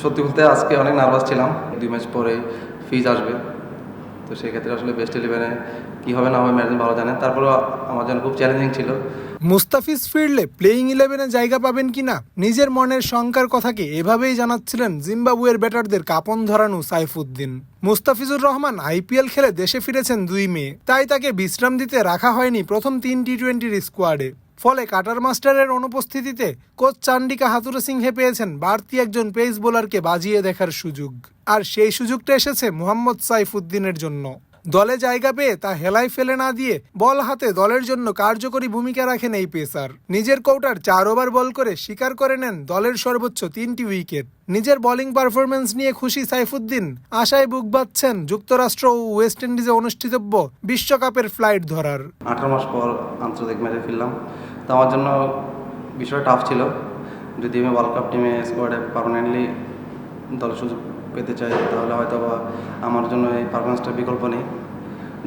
সত্যি বলতে আজকে অনেক নার্ভাস ছিলাম। দুই ম্যাচ পরে ফিজ আসবে। তো সেক্ষেত্রে আসলে বেস্ট ইলেভেনে কী হবে না হবে ম্যানেজমেন্ট ভালো জানেন তারপরেও আমার জন্য খুব চ্যালেঞ্জিং ছিল। মুস্তাফিজ ফিরলে প্লেইং ইলেভেনে জায়গা পাবেন কিনা? নিজের মনের শঙ্কার কথাকে এভাবেই জানাচ্ছিলেন জিম্বাবুয়ের ব্যাটারদের কাপন ধরানো সাইফুদ্দিন। মুস্তাফিজুর রহমান আইপিএল খেলে দেশে ফিরেছেন দুই মে তাই তাকে বিশ্রাম দিতে রাখা হয়নি প্রথম তিন টি টোয়েন্টির স্কোয়াডে ফলে কাটার মাস্টারের অনুপস্থিতিতে কোচ চান্ডিকা হাতুরে সিংহে পেয়েছেন বাড়তি একজন পেস বোলারকে বাজিয়ে দেখার সুযোগ। আর সেই সুযোগটা এসেছে মোহাম্মদ সাইফুদ্দিনের জন্য। দলে জায়গা পেয়ে তা হেলায় ফেলে না দিয়ে বল হাতে দলের জন্য কার্যকরী ভূমিকা রাখেন এই পেসার। নিজের কৌটার চার ওভার বল করে স্বীকার করে নেন দলের সর্বোচ্চ তিনটি উইকেট। নিজের বোলিং পারফরমেন্স নিয়ে খুশি সাইফুদ্দিন আশায় বুক বাঁধছেন যুক্তরাষ্ট্র ও ওয়েস্ট ইন্ডিজে অনুষ্ঠিতব্য বিশ্বকাপের ফ্লাইট ধরার। আঠারো মাস পর আন্তর্জাতিক ম্যাচে ফিরলাম। তো আমার জন্য বিষয়টা টাফ ছিল। যদি আমি ওয়ার্ল্ড কাপ টিমে স্কোয়াডে পারমানেন্টলি দল সুযোগ পেতে চাই, তাহলে হয়তো বা আমার জন্য এই পারফরমেন্সটার বিকল্প নেই।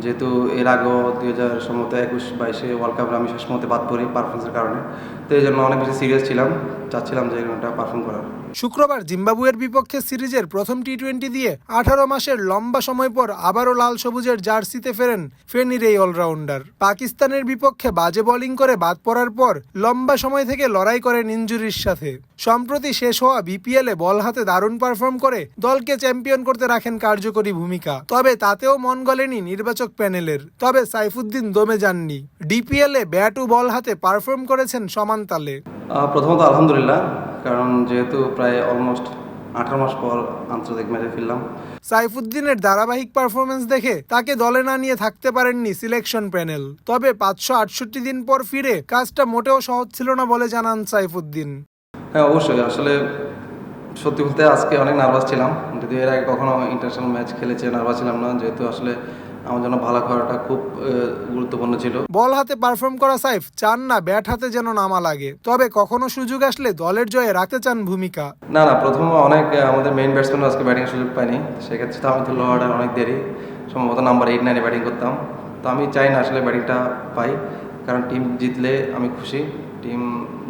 যেহেতু এর আগেও দুই হাজার সম্ভবত একুশ বাইশে ওয়ার্ল্ড কাপে আমি শেষ মুহূর্তে বাদ পড়ি পারফরমেন্সের কারণে। তো এই জন্য অনেক বেশি সিরিয়াস ছিলাম, চাচ্ছিলাম যে এরকমটা পারফর্ম করার। শুক্রবার জিম্বাবুয়ের বিপক্ষে সিরিজের প্রথম টি টোয়েন্টি দিয়ে আঠারো মাসের লম্বা সময় পর আবারও লাল সবুজের জার্সিতে ফেরেন ফেনীর এই অলরাউন্ডার পাকিস্তানের বিপক্ষে বাজে বোলিং করে বাদ পড়ার পর লম্বা সময় থেকে লড়াই করেন ইঞ্জুরির সাথে। সম্প্রতি শেষ হওয়া বিপিএলে বল হাতে দারুণ পারফর্ম করে দলকে চ্যাম্পিয়ন করতে রাখেন কার্যকরী ভূমিকা। তবে তাতেও মন গলেনি নির্বাচক প্যানেলের। তবে সাইফুদ্দিন দমে যাননি। ডিপিএলে ব্যাট ও বল হাতে পারফর্ম করেছেন সমান তালে। প্রথমত আলহামদুলিল্লাহ কারণ যেহেতু প্রায় অলমোস্ট আঠারো মাস পর আন্তর্জাতিক ম্যাচে ফিরলাম। সাইফুদ্দিনের ধারাবাহিক পারফরমেন্স দেখে তাকে দলে না নিয়ে থাকতে পারেননি সিলেকশন প্যানেল তবে পাঁচশো আটষট্টি দিন পর ফিরে কাজটা মোটেও সহজ ছিল না বলে জানান সাইফুদ্দিন। হ্যাঁ অবশ্যই। আসলে সত্যি বলতে আজকে অনেক নার্ভাস ছিলাম। যদি এর আগে কখনো ইন্টারন্যাশনাল ম্যাচ খেলেছে নার্ভাস ছিলাম না। যেহেতু আসলে আমার জন্য ভালো করাটা খুব গুরুত্বপূর্ণ ছিল। বল হাতে পারফর্ম করা সাইফ চান না ব্যাট হাতে যেন নামা লাগে। তবে কখনো সুযোগ আসলে দলের জয়ে রাখতে চান ভূমিকা? না না প্রথম অনেক আমাদের মেইন ব্যাটসম্যান আজকে ব্যাটিং সুযোগ পাইনি সেক্ষেত্রে তো আমি তো লো অর্ডার অনেক দেরি। সম্ভবত নাম্বার এইট নাইনে ব্যাটিং করতাম। তো আমি চাই না আসলে ব্যাটিংটা পাই। কারণ টিম জিতলে আমি খুশি। টিম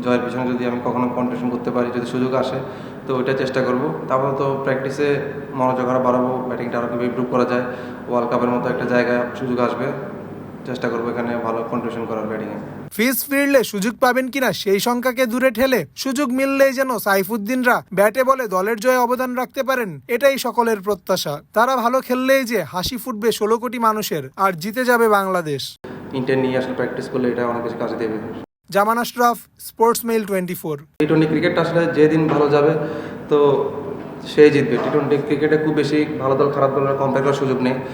জয়ের পিছনে যদি আমি কখনো কন্ট্রিবিউশন করতে পারি, যদি সুযোগ আসে, তো ওইটা চেষ্টা করব। তারপর তো প্র্যাকটিসে মনোযোগ আরও বাড়াবো ব্যাটিংটা আরও ইম্প্রুভ করা যায়। ওয়ার্ল্ড কাপের মতো একটা জায়গায় সুযোগ আসবে, চেষ্টা করব এখানে ভালো কন্ট্রিবিউশন করার ব্যাটিংয়ে ফিস ফিরলে সুযোগ পাবেন কিনা সেই সংখ্যাকে দূরে ঠেলে সুযোগ মিললেই যেন সাইফুদ্দিনরা ব্যাটে বলে দলের জয়ে অবদান রাখতে পারেন, এটাই সকলের প্রত্যাশা। তারা ভালো খেললেই যে হাসি ফুটবে ষোলো কোটি মানুষের, আর জিতে যাবে বাংলাদেশ। ইন্টেন নিয়ে আসলে প্র্যাকটিস করলে এটা অনেক কিছু কাজে দেবে। Zaman Ashraf sports mail twenty four T twenty cricket আসলে যেদিন ভালো যাবে তো সেই জিতবে। টি টোয়েন্টি ক্রিকেটে খুব বেশি ভালো দল খারাপ দলের কম্পেয়ার করার সুযোগ নেই।